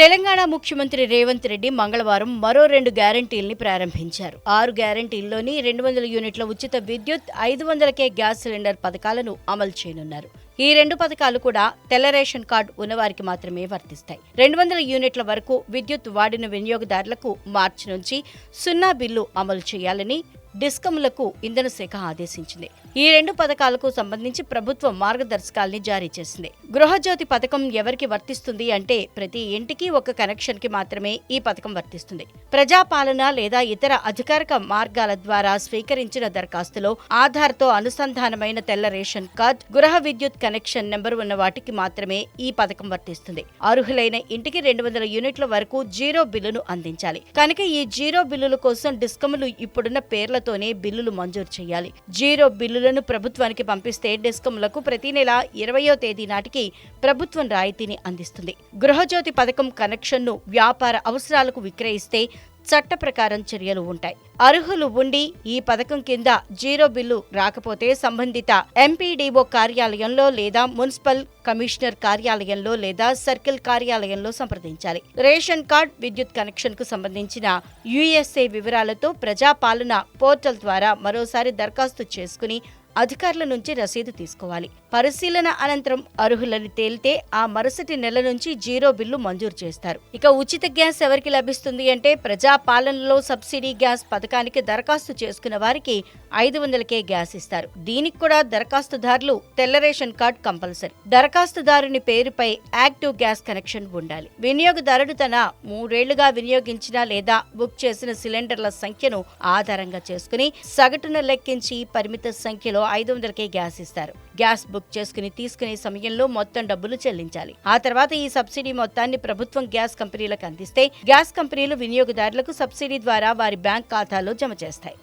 తెలంగాణ ముఖ్యమంత్రి రేవంత్ రెడ్డి మంగళవారం మరో రెండు గ్యారంటీల్ని ప్రారంభించారు. ఆరు గ్యారంటీల్లోని రెండు వందల యూనిట్ల ఉచిత విద్యుత్ ఐదు వందలకే గ్యాస్ సిలిండర్ పథకాలను అమలు చేయనున్నారు. ఈ రెండు పథకాలు కూడా తెల్ల రేషన్ కార్డు ఉన్నవారికి మాత్రమే వర్తిస్తాయి. రెండు వందల యూనిట్ల వరకు విద్యుత్ వాడిన వినియోగదారులకు మార్చి నుంచి సున్నా బిల్లు అమలు చేయాలని డిస్కంలకు ఇంధన శాఖ ఆదేశించింది. ఈ రెండు పథకాలకు సంబంధించి ప్రభుత్వం మార్గదర్శకాల్ని జారీ చేసింది. గృహజ్యోతి పథకం ఎవరికి వర్తిస్తుంది అంటే ప్రతి ఇంటికి ఒక కనెక్షన్కి మాత్రమే ఈ పథకం వర్తిస్తుంది. ప్రజాపాలన లేదా ఇతర అధికారిక మార్గాల ద్వారా స్వీకరించిన దరఖాస్తులో ఆధార్తో అనుసంధానమైన తెల్ల రేషన్ కార్డ్ గృహ విద్యుత్ కనెక్షన్ నెంబర్ ఉన్న వాటికి మాత్రమే ఈ పథకం వర్తిస్తుంది. అర్హులైన ఇంటికి రెండు వందల యూనిట్ల వరకు జీరో బిల్లును అందించాలి. కనుక ఈ జీరో బిల్లుల కోసం డిస్కములు ఇప్పుడున్న పేర్ల పేర్లతోనే బిల్లులు మంజూరు చేయాలి. జీరో బిల్లులను ప్రభుత్వానికి పంపిస్తే డిస్కములకు ప్రతి నెల ఇరవయో తేదీ నాటికి ప్రభుత్వం రాయితీని అందిస్తుంది. గృహజ్యోతి పథకం కనెక్షన్ను వ్యాపార అవసరాలకు విక్రయిస్తే చట్ట ప్రకారం చర్యలు ఉంటాయి. అర్హులు ఉండి ఈ పథకం కింద జీరో బిల్లు రాకపోతే సంబంధిత ఎంపీడీఓ కార్యాలయంలో లేదా మున్సిపల్ కమిషనర్ కార్యాలయంలో లేదా సర్కిల్ కార్యాలయంలో సంప్రదించాలి. రేషన్ కార్డ్ విద్యుత్ కనెక్షన్కు సంబంధించిన యుఎస్ఏ వివరాలతో ప్రజాపాలన పోర్టల్ ద్వారా మరోసారి దరఖాస్తు చేసుకుని అధికారుల నుంచి రసీదు తీసుకోవాలి. పరిశీలన అనంతరం అర్హులని తేలితే ఆ మరుసటి నెల నుంచి జీరో బిల్లు మంజూరు చేస్తారు. ఇక ఉచిత గ్యాస్ ఎవరికి లభిస్తుంది అంటే ప్రజా పాలనలో సబ్సిడీ గ్యాస్ పథకానికి దరఖాస్తు చేసుకున్న వారికి ఐదు వందలకే గ్యాస్ ఇస్తారు. దీనికి కూడా దరఖాస్తుదారులు తెల్ల రేషన్ కార్డ్ కంపల్సరీ. దరఖాస్తుదారుని పేరుపై యాక్టివ్ గ్యాస్ కనెక్షన్ ఉండాలి. వినియోగదారుడు తన మూడేళ్ళుగా వినియోగించిన లేదా బుక్ చేసిన సిలిండర్ల సంఖ్యను ఆధారంగా చేసుకుని సగటున లెక్కించి పరిమిత సంఖ్యలో ఐదు వందలకే గ్యాస్ ఇస్తారు. గ్యాస్ బుక్ చేసుకుని తీసుకునే సమయంలో మొత్తం డబ్బులు చెల్లించాలి. ఆ తర్వాత ఈ సబ్సిడీ మొత్తాన్ని ప్రభుత్వం గ్యాస్ కంపెనీలకు అందిస్తే గ్యాస్ కంపెనీలు వినియోగదారులకు సబ్సిడీ ద్వారా వారి బ్యాంక్ ఖాతాలో జమ చేస్తాయి.